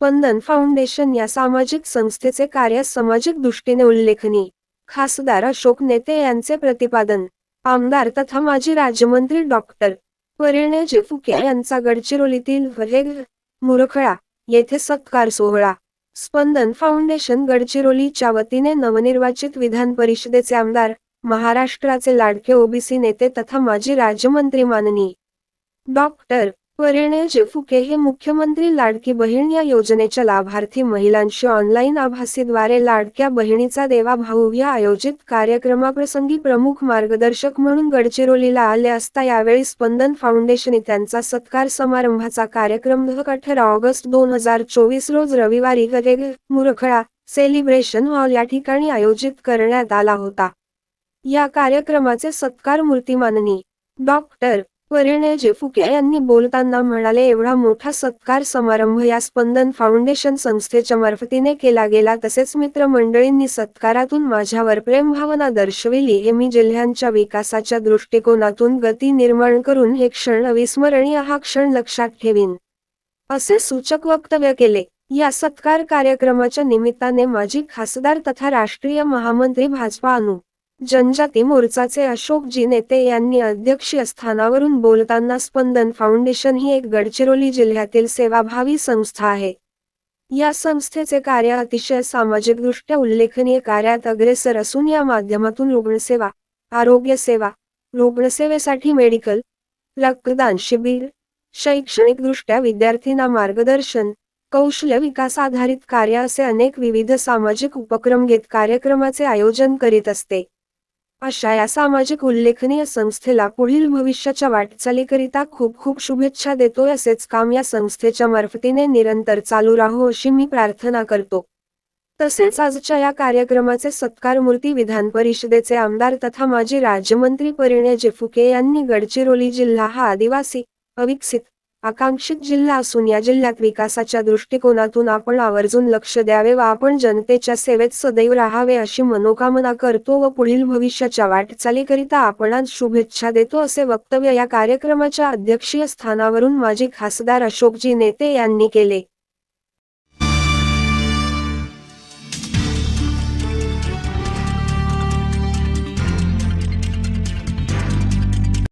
स्पंदन foundation या सामाजिक संस्थेचे कार्य सामाजिक दृष्टीने उल्लेखनीय. खासदार अशोक नेते यांचे प्रतिपादन. आमदार तथा माजी राज्यमंत्री डॉक्टर. परिणय फुके यांचा गडचिरोलीतील मुरखळा येथे सत्कार सोहळा. स्पंदन फाउंडेशन गडचिरोलीच्या वतीने नवनिर्वाचित विधान परिषदेचे आमदार महाराष्ट्राचे लाडके ओबीसी नेते तथा माजी राज्यमंत्री माननीय. डॉक्टर. परिणय फुके हे मुख्यमंत्री लाडकी बहीण या योजनेच्या लाभार्थी. महिलांशी ऑनलाईन आभासीद्वारे लाडक्या बहिणीचा देवा भाऊ या आयोजित कार्यक्रमाप्रसंगी प्रमुख मार्गदर्शक म्हणून गडचिरोलीला आले असता यावेळी स्पंदन फाउंडेशन त्यांचा सत्कार समारंभाचा कार्यक्रम अठरा ऑगस्ट दोन हजार चोवीस रोज रविवारी मुरखळा सेलिब्रेशन हॉल या ठिकाणी आयोजित करण्यात आला होता. या कार्यक्रमाचे सत्कार मूर्ती माननी डॉक्टर परिणय फुके यांनी बोलताना म्हणाले एवढा मोठा सत्कार समारंभ या स्पंदन फाउंडेशन संस्थेच्या मार्फतीने केला गेला. तसेच मित्रमंडळींनी सत्कारातून माझ्यावर प्रेमभावना दर्शविली. हे मी जिल्ह्यांच्या विकासाच्या दृष्टिकोनातून गती निर्माण करून हे क्षण अविस्मरणीय हा क्षण लक्षात ठेवीन. असे सूचक वक्तव्य केले. या सत्कार कार्यक्रमाच्या निमित्ताने माजी खासदार तथा राष्ट्रीय महामंत्री भाजपा अनु जनजाती मोर्चाचे अशोकजी नेते यांनी अध्यक्षीय स्थानावरून बोलताना स्पंदन फाउंडेशन ही एक गडचिरोली जिल्ह्यातील सेवाभावी संस्था आहे. या संस्थेचे कार्य अतिशय सामाजिकदृष्ट्या उल्लेखनीय कार्यात अग्रेसर असून या माध्यमातून रुग्णसेवा आरोग्य सेवा रुग्णसेवेसाठी मेडिकल रक्तदान शिबिर शैक्षणिकदृष्ट्या विद्यार्थ्यांना मार्गदर्शन कौशल्य विकास आधारित कार्य असे अनेक विविध सामाजिक उपक्रम घेत कार्यक्रमाचे आयोजन करीत असते. अशा या सामाजिक उल्लेखनीय संस्थेला पुढील भविष्याच्या वाटचालीकरिता खूप खूप शुभेच्छा देतोय असेच काम या संस्थेच्या मार्फतीने निरंतर चालू राहू अशी मी प्रार्थना करतो. तसेच आजच्या या कार्यक्रमाचे सत्कारमूर्ती विधान परिषदेचे आमदार तथा माजी राज्यमंत्री परिणय जेफुके यांनी गडचिरोली जिल्हा हा आदिवासी अविकसित आकांक्षित जिल्हा असून या जिल्ह्यात विकासाच्या दृष्टिकोनातून आपण आवर्जून लक्ष द्यावे व आपण जनतेच्या सेवेत सदैव राहावे अशी मनोकामना करतो व पुढील भविष्याच्या वाटचालीकरिता आपण शुभेच्छा देतो असे वक्तव्य या कार्यक्रमाच्या अध्यक्षीय स्थानावरून माजी खासदार अशोकजी नेते यांनी केले.